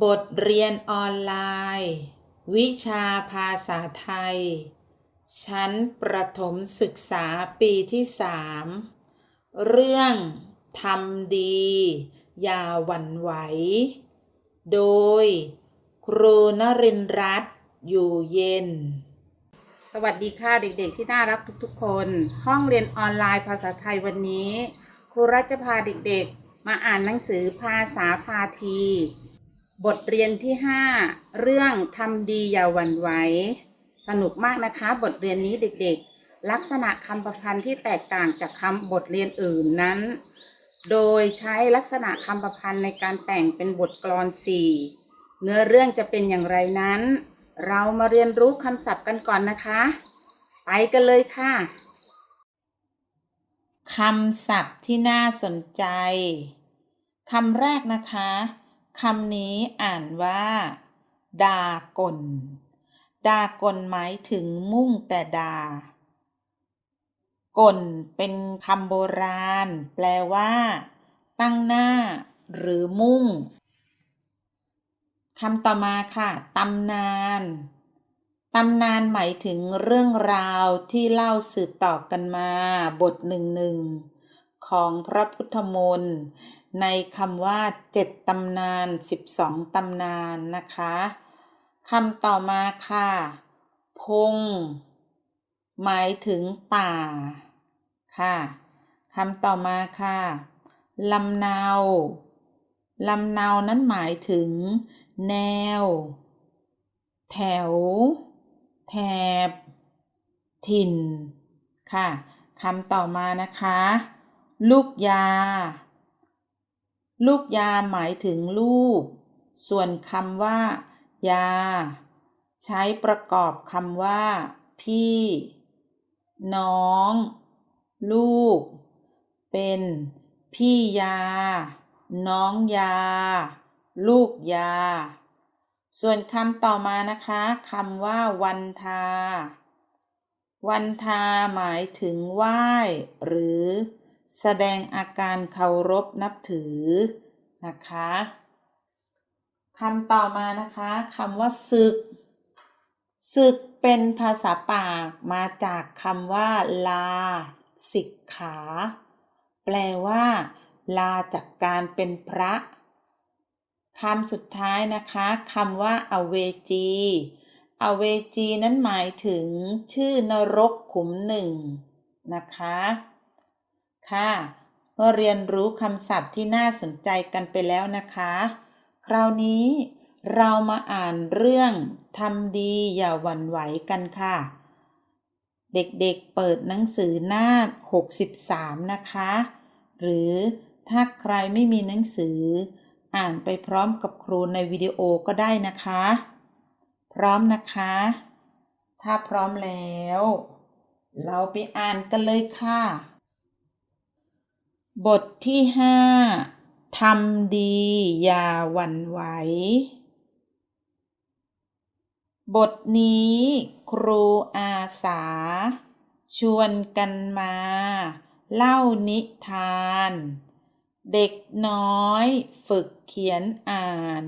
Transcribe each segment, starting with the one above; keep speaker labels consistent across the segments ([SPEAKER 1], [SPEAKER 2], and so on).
[SPEAKER 1] บทเรียนออนไลน์ วิชาภาษาไทย ชั้นประถมศึกษาปีที่สามเรื่องทำดี อย่าหวั่นไหว โดย ครูนรินรัตน์อยู่เย็น สวัสดีค่ะเด็กๆที่น่ารักทุกๆคน ห้องเรียนออนไลน์ภาษาไทยวันนี้ ครูรัชจะพาเด็กๆ มาอ่านหนังสือภาษาพาที บทเรียนที่ 5 เรื่องทำดีอย่าหวั่นไหว สนุกมากนะคะ บทเรียนนี้เด็กๆ ลักษณะคำประพันธ์ที่แตกต่างจากคำบทเรียนอื่นนั้น โดยใช้ลักษณะคำประพันธ์ในการแต่งเป็นบทกลอนสี่เนื้อเรื่องจะเป็นอย่างไรนั้น เรามาเรียนรู้คำศัพท์กันก่อนนะคะ ไปกันเลยค่ะคำศัพท์ที่น่าสนใจคำแรกนะคะ คำนี้อ่านว่า ดากล ดากลหมายถึงมุ่งแต่ดา กลเป็นคำโบราณ แปลว่า ตั้งหน้า หรือมุ่งคำต่อมาค่ะตำนาน ตำนานหมายถึงเรื่องราวที่เล่าสืบต่อกันมา บทหนึ่งหนึ่ง ของพระพุทธมนต์ในคำว่าเจ็ดตำนานสิบสองตำนานนะคะคำต่อมาค่ะ พง หมายถึงป่า ค่ะคำต่อมาค่ะลำเนาลำเนานั้นหมายถึง แนว แถว แถบ ถิ่น ค่ะคำต่อมานะคะ ลูกยา ลูกยาหมายถึงลูก ส่วนคำว่า ยา ใช้ประกอบคำว่า พี่ น้อง ลูก เป็น พี่ยา น้องยา ลูกยา ส่วนคำต่อมานะคะคำว่า วันทา วันทาหมายถึงไหว้หรือ แสดงอาการเคารพนับถือนะคะคำต่อมานะคะคำว่าศึก ศึกเป็นภาษาปากมาจากคำว่า ลาสิกขา แปลว่า ลาจากการเป็นพระคำสุดท้ายนะคะคำว่าอเวจีอเวจีนั้นหมายถึงชื่อนรกขุมหนึ่งนะคะ ค่ะเมื่อเรียนรู้คำศัพท์ที่น่าสนใจกันไปแล้วนะคะ คราวนี้เรามาอ่านเรื่องทำดีอย่าหวั่นไหวกันค่ะ เด็กๆเปิดหนังสือหน้า 63 นะคะ หรือถ้าใครไม่มีหนังสือ อ่านไปพร้อมกับครูในวิดีโอก็ได้นะคะ พร้อมนะคะ ถ้าพร้อมแล้ว เราไปอ่านกันเลยค่ะ บทที่ห้าทำดีอย่าหวั่นไหว บทนี้ครูอาสา ชวนกันมา เล่านิทาน เด็กน้อยฝึกเขียนอ่าน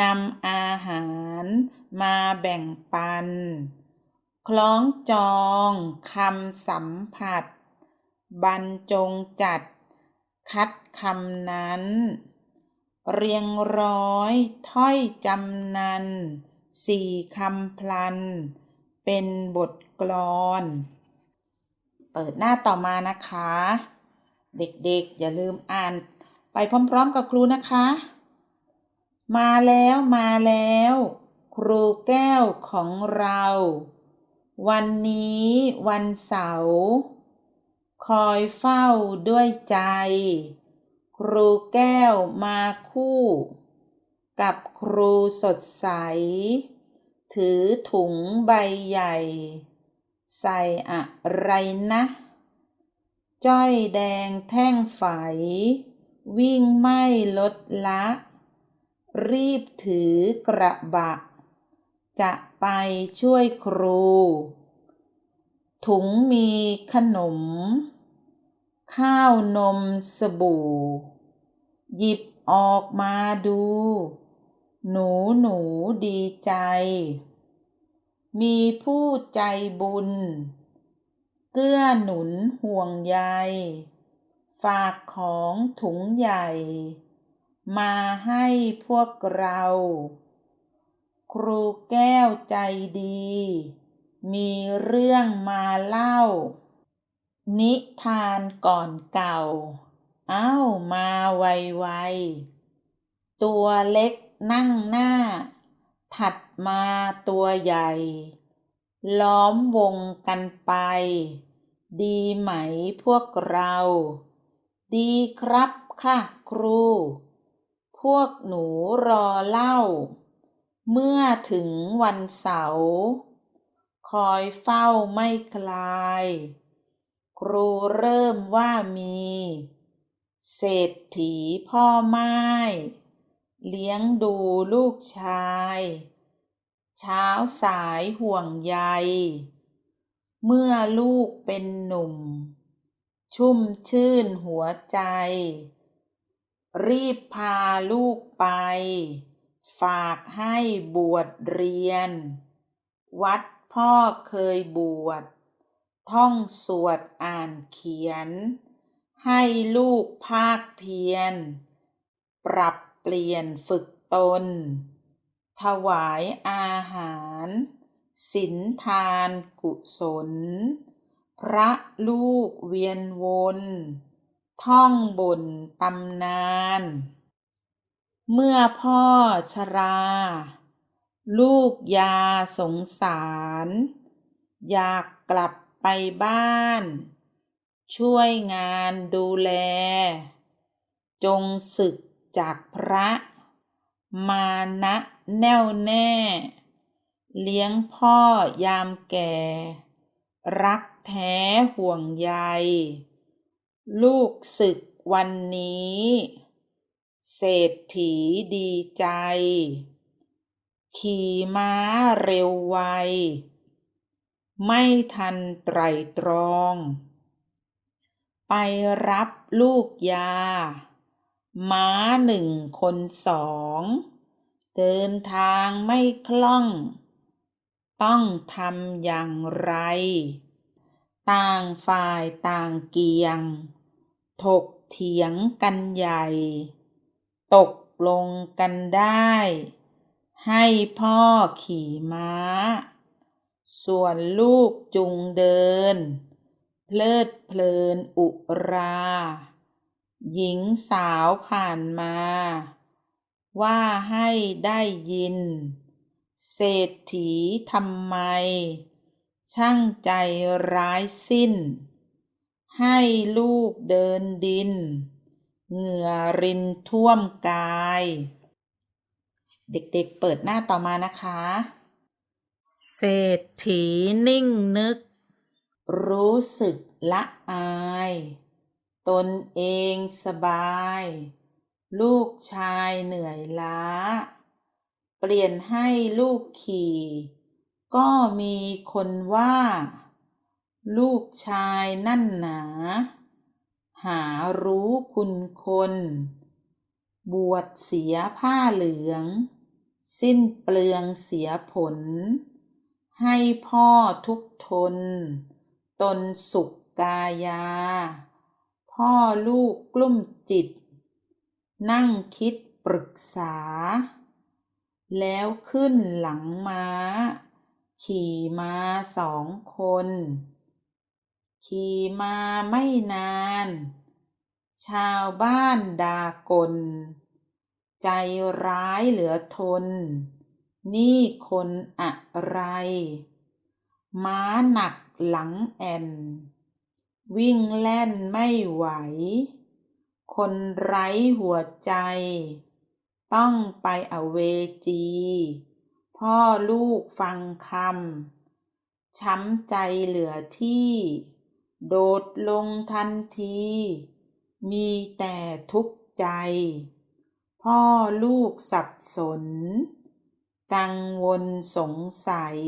[SPEAKER 1] นำอาหารมาแบ่งปัน คล้องจองคำสัมผัส บรรจงจัด คัดคำนั้น เรียงร้อยถ้อยจำนันสี่คำพลัน เป็นบทกลอน เปิดหน้าต่อมานะคะ เด็กๆ อย่าลืมอ่าน ไปพร้อมๆกับครูนะคะ มาแล้วมาแล้ว ครูแก้วของเรา วันนี้วันเสาร์ คอยเฝ้าด้วยใจ ครูแก้วมาคู่ กับครูสดใส ถือถุงใบใหญ่ ใส่อะไรนะ จ้อยแดงแท่งไฝ วิ่งไม่ลดละ รีบถือกระบะ จะไปช่วยครู ถุงมีขนม ข้าวนมสบู่ หยิบออกมาดู หนูหนูดีใจ มีผู้ใจบุญ เกื้อหนุนห่วงใย ฝากของถุงใหญ่ มาให้พวกเรา ครูแก้วใจดี มีเรื่องมาเล่า นิทานก่อนเก่า เอ้ามาไวๆ ตัวเล็กนั่งหน้า ถัดมาตัวใหญ่ ล้อมวงกันไป ดีไหมพวกเรา ดีครับค่ะครู พวกหนูรอเล่า เมื่อถึงวันเสาร์ คอยเฝ้าไม่คลาย ครูเริ่มว่ามี เศรษฐีพ่อไม้ เลี้ยงดูลูกชาย เช้าสายห่วงใย เมื่อลูกเป็นหนุ่ม ชุ่มชื่นหัวใจ รีบพาลูกไป ฝากให้บวชเรียน วัด พ่อเคยบวชท่องสวดอ่านเขียน ให้ลูกภาคเพียร ปรับเปลี่ยนฝึกตน ถวายอาหารศีลทานกุศล พระลูกเวียนวน ท่องบนตำนาน เมื่อพ่อชรา ลูกยาสงสาร อยากกลับไปบ้าน ช่วยงานดูแล จงศึกจากพระ มานะแน่วแน่ เลี้ยงพ่อยามแก่ รักแท้ห่วงใย ลูกศึกวันนี้ เศรษฐีดีใจ ขี่ม้าเร็วไว ไม่ทันไตรตรอง ไปรับลูกยา ม้าหนึ่งคนสอง เดินทางไม่คล่อง ต้องทำอย่างไร ต่างฝ่ายต่างเกียง ถกเถียงกันใหญ่ ตกลงกันได้ ให้พ่อขี่ม้า ส่วนลูกจุงเดิน เพลิดเพลินอุรา หญิงสาวผ่านมา ว่าให้ได้ยิน เศรษฐีทำไม ช่างใจร้ายสิ้น ให้ลูกเดินดิน เหงื่อรินท่วมกาย เด็กๆ เปิดหน้าต่อมานะคะ เศรษฐีนิ่งนึก รู้สึกละอาย ตนเองสบาย ลูกชายเหนื่อยล้า เปลี่ยนให้ลูกขี่ ก็มีคนว่า ลูกชายนั่นหนา หารู้คุณคน บวชเสียผ้าเหลือง สิ้นเปลืองเสียผล ให้พ่อทุกทน ตนสุขกายา พ่อลูกกลุ้มจิต นั่งคิดปรึกษา แล้วขึ้นหลังม้า ขี่มาสองคน ขี่มาไม่นาน ชาวบ้านดากล ใจร้ายเหลือทน นี่คนอะไร ม้าหนักหลังแอน วิ่งแล่นไม่ไหว คนไร้หัวใจ ต้องไปอเวจี พ่อลูกฟังคำ ช้ำใจเหลือที่ โดดลงทันที มีแต่ทุกข์ใจ พ่อลูกสับสน กังวลสงสัย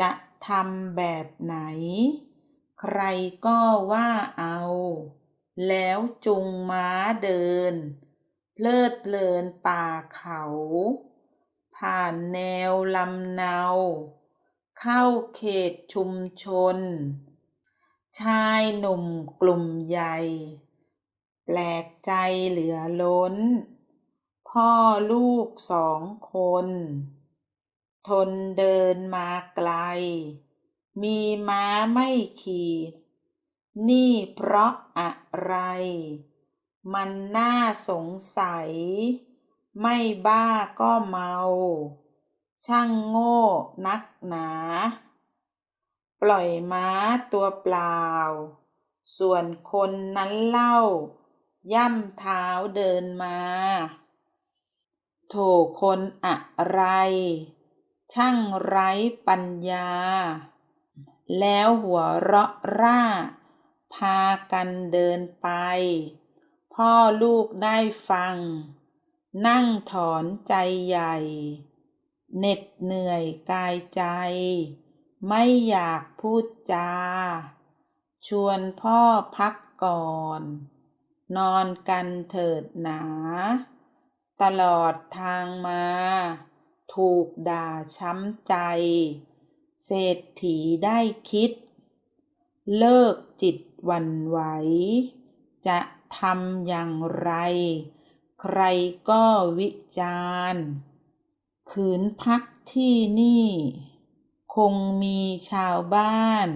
[SPEAKER 1] จะทำแบบไหน ใครก็ว่าเอา แล้วจุงม้าเดินเพเพลิดเพลินป่าเขา ผ่านแนวลำเนา เข้าเขตชุมชน ชายหนุ่มกลุ่มใหญ่ แปลกใจเหลือล้น พ่อลูกสองคน ทนเดินมาไกล มีม้าไม่ขี่นี่เพราะอะไร มันน่าสงสัย ไม่บ้าก็เมา ช่างโง่นักหนา ปล่อยม้าตัวเปล่า ส่วนคนนั้นเล่า ย่ำเท้าเดินมา โถคนอะไร ช่างไร้ปัญญา แล้วหัวเราะร่า พากันเดินไป พ่อลูกได้ฟัง นั่งถอนใจใหญ่ เหน็ดเหนื่อยกายใจ ไม่อยากพูดจา ชวนพ่อพักก่อน นอนกันเถิดหนา ตลอดทางมา ถูกด่าช้ำใจ เศรษฐีได้คิด เลิกจิตวันไหว จะทำอย่างไร ใครก็วิจารณ์ขืนพักที่นี่ คงมีชาวบ้าน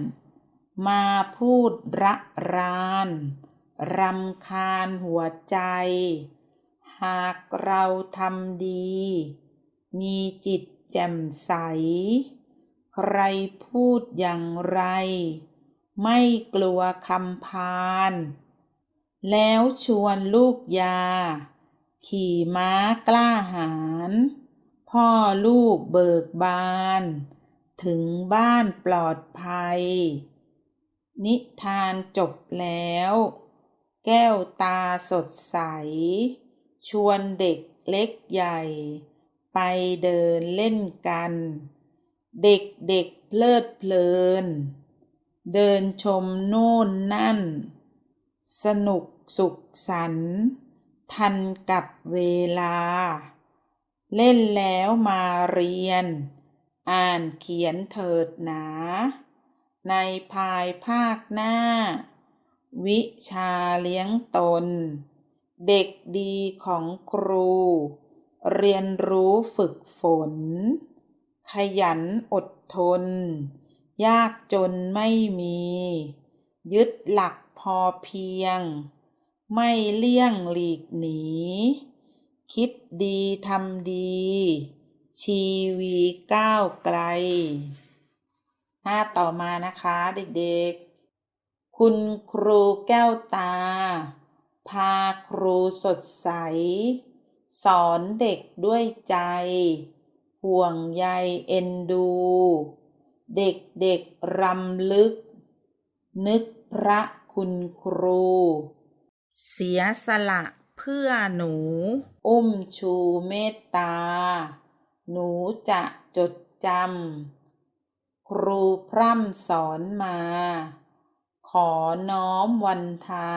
[SPEAKER 1] มาพูดระราน รำคาญหัวใจ หากเราทำดี มีจิตแจ่มใส ใครพูดอย่างไร ไม่กลัวคำพาน แล้วชวนลูกยา ขี่ม้ากล้าหาญพ่อลูกเบิกบาน ถึงบ้านปลอดภัย นิทานจบแล้ว แก้วตาสดใส ชวนเด็กเล็กใหญ่ ไปเดินเล่นกัน เด็กเด็กเพลิดเพลิน เดินชมโน่นนั่น สนุกสุขสันต์ทันกับเวลา เล่นแล้วมาเรียน อ่านเขียนเถิดหนา ในภายภาคหน้า วิชาเลี้ยงตน เด็กดีของครู เรียนรู้ฝึกฝน ขยันอดทน ยากจนไม่มี ยึดหลักพอเพียง ไม่เลี่ยงหลีกหนี คิดดีทำดี ชีวีก้าวไกล หน้าต่อมานะคะเด็กๆ คุณครูแก้วตา พาครูสดใส สอนเด็กด้วยใจ ห่วงใยเอ็นดู เด็กๆรำลึก นึกพระคุณครู เสียสละเพื่อหนู อุ้มชูเมตตา หนูจะจดจำ ครูพร่ำสอนมา ขอน้อมวันทา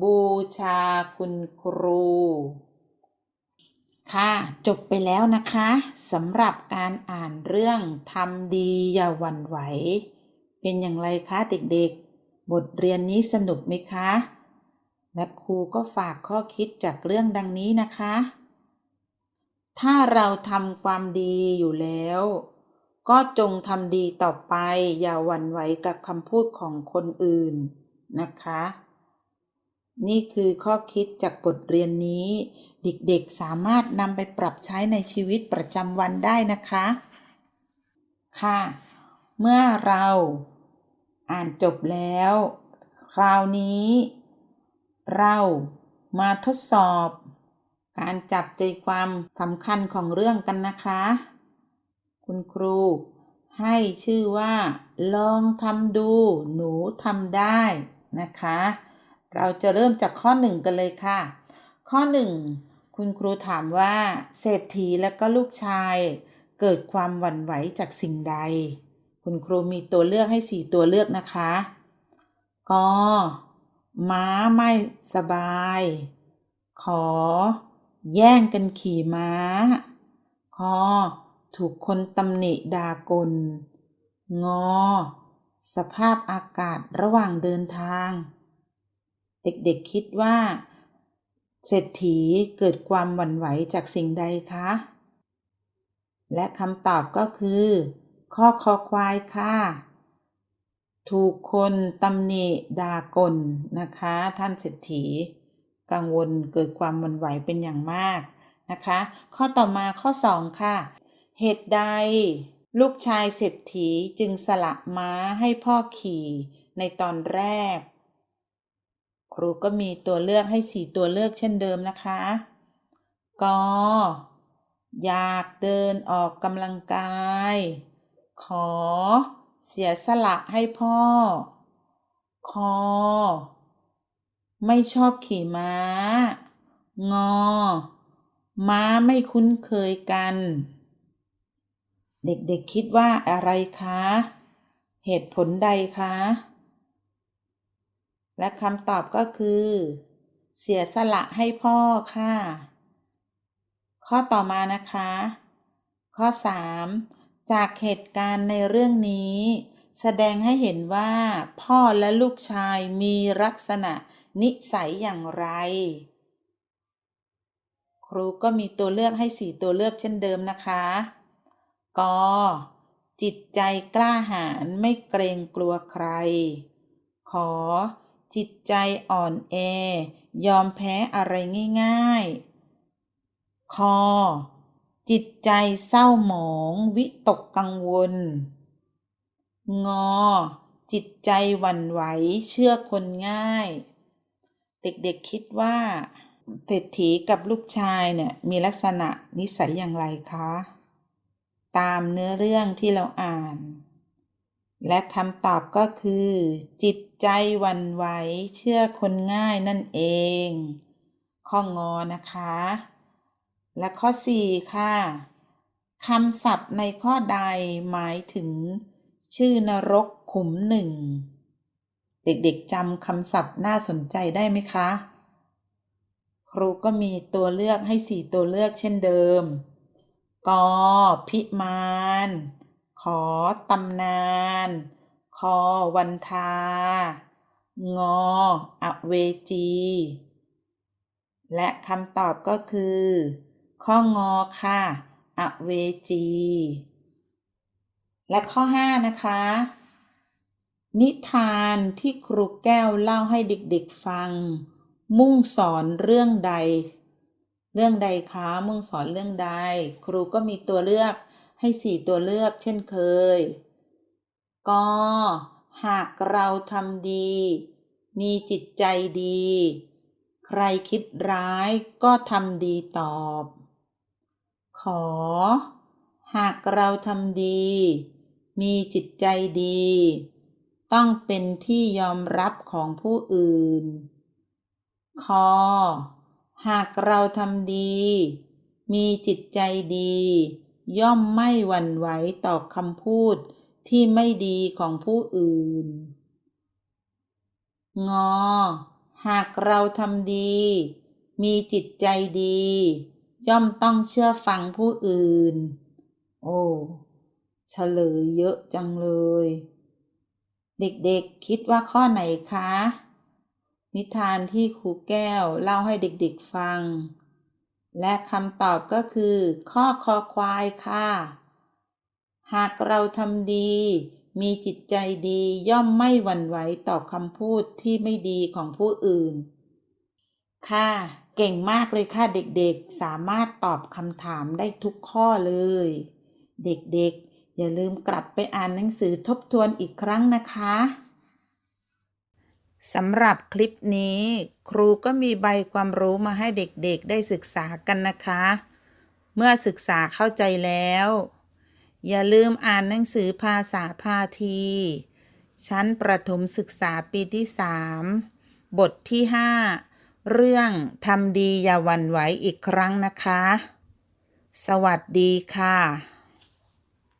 [SPEAKER 1] บูชาคุณครู ค่ะ จบไปแล้วนะคะสำหรับการอ่านเรื่องทำดีอย่าหวั่นไหว เป็นอย่างไรคะเด็กๆ บทเรียนนี้สนุกไหมคะ และครูก็ฝากข้อคิดจากเรื่องดังนี้นะคะ ถ้าเราทำความดีอยู่แล้ว ก็จงทำดีต่อไปอย่าหวั่นไหวกับคำพูดของคนอื่นนะคะ นี่คือข้อคิดจากบทเรียนนี้ เด็กๆสามารถนำไปปรับใช้ในชีวิตประจำวันได้นะคะ ค่ะ เมื่อเราอ่านจบแล้ว คราวนี้ เรามาทดสอบ การจับใจความสำคัญของเรื่องกันนะคะ คุณครูให้ชื่อว่า ลองทำดู หนูทำได้นะคะ เราจะเริ่มจากข้อหนึ่งกันเลยค่ะ ข้อหนึ่งคุณครูถามว่า เศรษฐีและก็ลูกชาย เกิดความหวั่นไหวจากสิ่งใด คุณครูมีตัวเลือกให้สี่ตัวเลือกนะคะกม้าไม่สบาย ขอ แย่งกันขี่ม้า คอ ถูกคนตำหนิด่ากล งอ สภาพอากาศระหว่างเดินทาง เด็กๆคิดว่า เศรษฐีเกิดความหวั่นไหวจากสิ่งใดคะ และคำตอบก็คือ ข้อคอควายค่ะ ถูกคนตำหนิด่ากลนะคะ ท่านเศรษฐี กังวลเกิดความหวั่นไหวเป็นอย่างมากนะคะ ข้อต่อมาข้อ 2 ค่ะ เหตุใดลูกชายเศรษฐีจึงสละม้าให้พ่อขี่ในตอนแรก ครูก็มีตัวเลือกให้สี่ตัวเลือกเช่นเดิมนะคะกอยากเดินออกกำลังกาย ขอ เสียสละให้พ่อ คอ ไม่ชอบขี่ม้า งอ ม้าไม่คุ้นเคยกัน เด็กๆคิดว่าอะไรคะ เหตุผลใดคะ และคำตอบก็คือ เสียสละให้พ่อค่ะ ข้อต่อมานะคะ ข้อ 3 จากเหตุการณ์ในเรื่องนี้ แสดงให้เห็นว่า พ่อและลูกชายมีลักษณะนิสัยอย่างไร ครูก็มีตัวเลือกให้สี่ตัวเลือกเช่นเดิมนะคะกจิตใจกล้าหาญไม่เกรงกลัวใคร ขอ จิตใจอ่อนแอ ยอมแพ้อะไรง่ายๆ คอ จิตใจเศร้าหมอง วิตกกังวล งอ จิตใจหวั่นไหว เชื่อคนง่าย เด็กๆคิดว่าเศรษฐีกับลูกชายเนี่ยมีลักษณะนิสัยอย่างไรคะ ตามเนื้อเรื่องที่เราอ่าน และคำตอบก็คือ จิต ใจวันไหวเชื่อคนง่ายนั่นเอง ข้องอนะคะ และข้อ 4 ค่ะคำศัพท์ในข้อใดหมายถึง ชื่อนรกขุมหนึ่ง เด็กๆจำคำศัพท์น่าสนใจได้ไหมคะ ครูก็มีตัวเลือกให้สี่ตัวเลือกเช่นเดิม ก พิมาน ขอตำนาน คอวันทา งออเวจี และคำตอบก็คือ ข้องอค่ะอเวจี และข้อ 5 นะคะ นิทานที่ครูแก้วเล่าให้เด็กๆฟัง มุ่งสอนเรื่องใด เรื่องใดคะ มุ่งสอนเรื่องใด ครูก็มีตัวเลือกให้สี่ตัวเลือกเช่นเคย ก็หากเราทำดี มีจิตใจดี ใครคิดร้ายก็ทำดีตอบ ขอ หากเราทำดี มีจิตใจดี ต้องเป็นที่ยอมรับของผู้อื่น คอ หากเราทำดี มีจิตใจดี ย่อมไม่หวั่นไหวต่อคำพูด ที่ไม่ดีของผู้อื่น งอ หากเราทำดี มีจิตใจดี ย่อมต้องเชื่อฟังผู้อื่น โอ้เฉลยเยอะจังเลย เด็กๆคิดว่าข้อไหนคะ นิทานที่ครูแก้วเล่าให้เด็กๆฟัง และคำตอบก็คือ ข้อคอควายค่ะ หากเราทำดี มีจิตใจดีย่อมไม่หวั่นไหวต่อคำพูดที่ไม่ดีของผู้อื่น ค่ะ เก่งมากเลยค่ะเด็กๆ สามารถตอบคำถามได้ทุกข้อเลย เด็กๆ อย่าลืมกลับไปอ่านหนังสือทบทวนอีกครั้งนะคะสำหรับคลิปนี้ ครูก็มีใบความรู้มาให้เด็กๆ ได้ศึกษากันนะคะ เมื่อศึกษาเข้าใจแล้ว อย่าลืมอ่านหนังสือภาษาพาที ชั้นประถมศึกษาปีที่3บทที่5เรื่องทำดีอย่าหวั่นไหวอีกครั้งนะคะ สวัสดีค่ะ